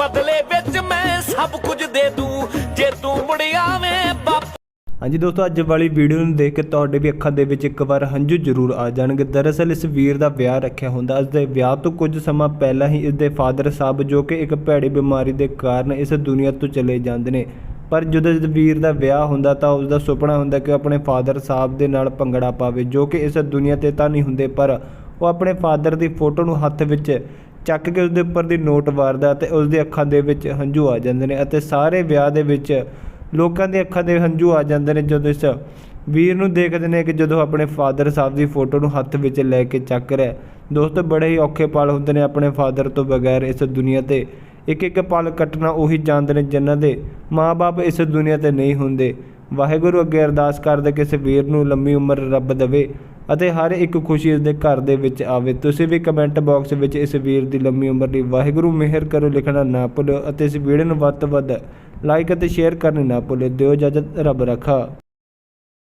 ਬਦਲੇ ਵਿੱਚ ਮੈਂ ਸਭ ਕੁਝ ਦੇ ਦੂੰ। ਜੇ ਤੂੰ ਮੁੜ ਆਵੇਂ, ਬਾਪੂ। ਹਾਂਜੀ ਦੋਸਤੋ, ਅੱਜ ਵਾਲੀ ਵੀਡੀਓ ਨੂੰ ਦੇਖ ਕੇ ਤੁਹਾਡੇ ਵੀ ਅੱਖਾਂ ਦੇ ਵਿੱਚ ਇੱਕ ਵਾਰ ਹੰਝੂ ਜ਼ਰੂਰ ਆ ਜਾਣਗੇ। ਦਰਅਸਲ ਇਸ ਵੀਰ ਦਾ ਵਿਆਹ ਰੱਖਿਆ ਹੁੰਦਾ। ਇਸ ਦੇ ਵਿਆਹ ਤੋਂ ਕੁਝ ਸਮਾਂ ਪਹਿਲਾਂ ਹੀ ਇਸ ਦੇ ਫਾਦਰ ਸਾਹਿਬ, ਜੋ ਕਿ ਇੱਕ ਭੈੜੀ ਬਿਮਾਰੀ ਦੇ ਕਾਰਨ ਇਸ ਦੁਨੀਆ ਤੋਂ ਚਲੇ ਜਾਂਦੇ ਨੇ। ਪਰ ਜਦੋਂ ਇਸ ਵੀਰ ਦਾ ਵਿਆਹ ਹੁੰਦਾ ਤਾਂ ਉਸ ਦਾ ਸੁਪਨਾ ਹੁੰਦਾ ਕਿ ਆਪਣੇ ਫਾਦਰ ਸਾਹਿਬ ਦੇ ਨਾਲ ਭੰਗੜਾ ਪਾਵੇ, ਜੋ ਕਿ ਇਸ ਦੁਨੀਆ ਤੇ ਤਾਂ ਨਹੀਂ ਹੁੰਦੇ, ਪਰ ਉਹ ਆਪਣੇ ਫਾਦਰ ਦੀ ਫੋਟੋ ਨੂੰ ਹੱਥ ਵਿੱਚ ਚੱਕ ਕੇ ਉਸ ਦੇ ਉੱਪਰ ਦੀ ਨੋਟ ਵਾਰਦਾ ਤੇ ਉਸ ਦੀ ਅੱਖਾਂ ਦੇ ਵਿੱਚ ਹੰਝੂ ਆ ਜਾਂਦੇ ਨੇ ਅਤੇ ਸਾਰੇ ਵਿਆਹ ਦੇ ਵਿੱਚ ਲੋਕਾਂ ਦੀਆਂ ਅੱਖਾਂ ਦੇ ਹੰਝੂ ਆ ਜਾਂਦੇ ਨੇ ਜਦੋਂ ਇਸ ਵੀਰ ਨੂੰ ਦੇਖਦੇ ਨੇ ਕਿ ਜਦੋਂ ਆਪਣੇ ਫਾਦਰ ਸਾਹਿਬ ਦੀ ਫੋਟੋ ਨੂੰ ਹੱਥ ਵਿੱਚ ਲੈ ਕੇ ਚੱਕ ਰਿਹਾ ਦੋਸਤੋ, ਬੜੇ ਹੀ ਔਖੇ ਪਲ ਹੁੰਦੇ ਨੇ ਆਪਣੇ ਫਾਦਰ ਤੋਂ ਬਗੈਰ ਇਸ ਦੁਨੀਆ ਤੇ। ਇੱਕ ਇੱਕ ਪਲ ਕੱਟਣਾ ਉਹੀ ਜਾਣਦੇ ਨੇ ਜਿਨ੍ਹਾਂ ਦੇ ਮਾਪੇ ਇਸ ਦੁਨੀਆ ਤੇ ਨਹੀਂ ਹੁੰਦੇ। ਵਾਹਿਗੁਰੂ ਅੱਗੇ ਅਰਦਾਸ ਕਰਦੇ ਕਿ ਇਸ ਵੀਰ ਨੂੰ ਲੰਮੀ ਉਮਰ ਰੱਬ ਦੇਵੇ। ਅਤੇ ਹਰ ਇੱਕ ਖੁਸ਼ੀ ਇਸ ਦੇ ਘਰ ਦੇ ਵਿੱਚ ਆਵੇ। ਤੁਸੀਂ ਵੀ ਕਮੈਂਟ ਬਾਕਸ ਵਿੱਚ ਇਸ ਵੀਰ ਦੀ ਲੰਮੀ ਉਮਰ ਲਈ ਵਾਹਿਗੁਰੂ ਮਿਹਰ ਕਰੋ, ਲਿਖਣਾ ਨਾ ਭੁੱਲਿਓ ਅਤੇ ਇਸ ਵੀਡੀਓ ਨੂੰ ਵੱਧ ਤੋਂ ਵੱਧ ਲਾਈਕ ਅਤੇ ਸ਼ੇਅਰ ਕਰਨੀ ਨਾ ਭੁੱਲਿਓ ਦਿਓ ਇਜਾਜ਼ਤ, ਰੱਬ ਰੱਖਾ।